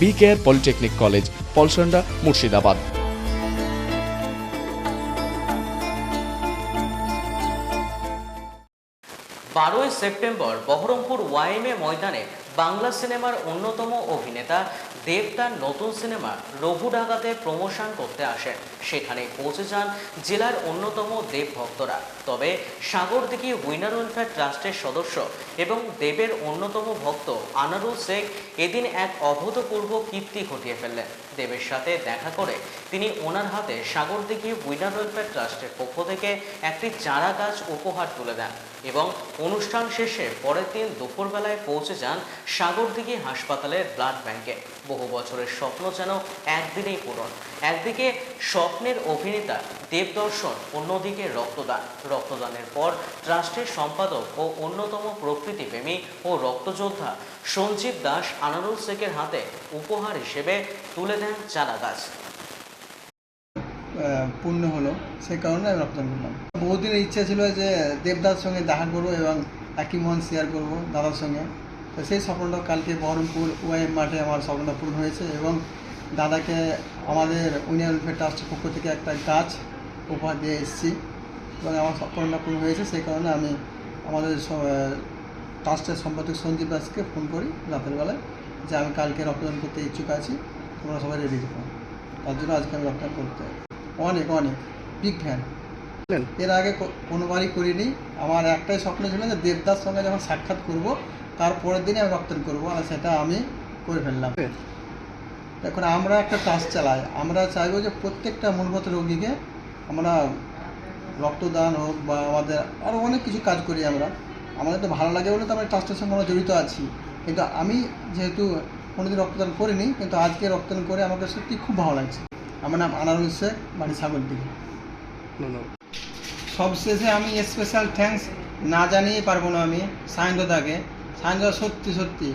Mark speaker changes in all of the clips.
Speaker 1: B care polytechnic college Polsonda Murshidabad.
Speaker 2: বারোই September Baharampur YMA ময়দানে বাংলা সিনেমার অন্যতম অভিনেতা দেব তার নতুন সিনেমা রঘু ডাকাতে প্রমোশন করতে আসেন। সেখানে পৌঁছে যান জেলার অন্যতম দেব ভক্তরা। তবে সাগরদিঘি উইনার ওয়েলফেয়ার ট্রাস্টের সদস্য এবং দেবের অন্যতম ভক্ত আনারুল শেখ এদিন এক অভূতপূর্ব কীর্তি ঘটিয়ে ফেললেন। দেবের সাথে দেখা করে তিনি ওনার হাতে সাগরদিঘি উইনার ওয়েলফেয়ার ট্রাস্টের পক্ষ থেকে একটি চারা গাছ উপহার তুলে দেন এবং অনুষ্ঠান শেষে পরের দিন দুপুরবেলায় পৌঁছে যান সাগরদিঘি হাসপাতালের ব্লাড ব্যাংকে। বহু বছরের স্বপ্ন যেন একদিনেই পূরণ। একদিকে স্বপ্নের অভিনেতা দেবদর্শন, অন্যদিকে রক্তদান। রক্তদানের পর ট্রাস্টের সম্পাদক ও অন্যতম প্রকৃতিপ্রেমী ও রক্তযোদ্ধা সঞ্জীব দাস আনারুল শেখের হাতে উপহার হিসেবে তুলে দেন চারা গাছ।
Speaker 3: পূর্ণ হলো। সেই কারণে আমি রক্তদান করলাম বহুদিনের ইচ্ছা ছিল যে দেবদার সঙ্গে দেখা করব এবং একই মন শেয়ার করব দাদার সঙ্গে। তো সেই স্বপ্নটা কালকে বহরমপুর ওয়াইএম মাঠে আমার স্বপ্নটা পূর্ণ হয়েছে এবং দাদাকে আমাদের উইনিয়ন ওয়েলফেয়ার ট্রাস্টের পক্ষ থেকে একটা গাছ উপহার দিয়ে এসেছি। এবং আমার স্বপ্নটা পূর্ণ হয়েছে, সেই কারণে আমি আমাদের ট্রাস্টের সম্পাদক সঞ্জীব দাসকে ফোন করি রাতের বেলায় যে আমি কালকে রক্তদান করতে ইচ্ছুক আছি। তোমরা সবাই রেডি থাকো তার জন্য আজকে আমি রক্তদান করতে অনেক অনেক। বিগ ফ্যান এর আগে কোনোবারই করিনি। আমার একটাই স্বপ্ন ছিল যে দেবদার সঙ্গে যখন সাক্ষাৎ করব তারপরের দিনে আমি রক্তদান করব আর সেটা আমি করে ফেললাম। এখন আমরা একটা ট্রাস্ট চালাই। আমরা চাইব যে প্রত্যেকটা মূলগত রোগীকে আমরা রক্তদান হোক বা আমাদের আরও অনেক কিছু কাজ করি আমরা। আমাদের তো ভালো লাগে বলে তো আমরা ট্রাস্টের সঙ্গে আমরা জড়িত আছি। কিন্তু আমি যেহেতু কোনোদিন রক্তদান করিনি কিন্তু আজকে রক্তদান করে আমাকে সত্যি খুব ভালো লাগছে। আমার নাম আনারুল শেখ বাড়ি সাগর দিকে সবশেষে আমি স্পেশাল থ্যাঙ্কস না জানিয়ে পারব না আমি সায়ন্তদাকে। সায়ন্তদা সত্যি সত্যি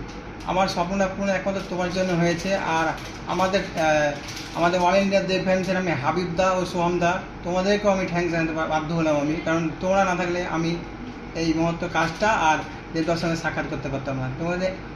Speaker 3: আমার স্বপ্নটা পূর্ণ একমাত্র তোমার জন্য হয়েছে। আর আমাদের আমাদের অল ইন্ডিয়া দেব ফ্যান্সের আমি হাবিব দা ও সোহাম দা তোমাদেরকেও আমি থ্যাঙ্কস জানাতে বাধ্য হলাম আমি। কারণ তোমরা না থাকলে আমি এই মহত্ব কাজটা আর দেবদার সঙ্গে সাক্ষাৎ করতে পারতাম না। তোমাদের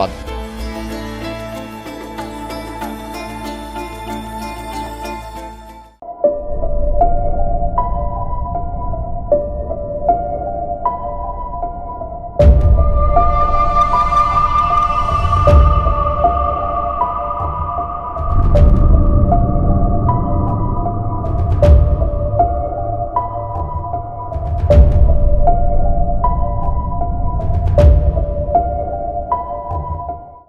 Speaker 1: Bye.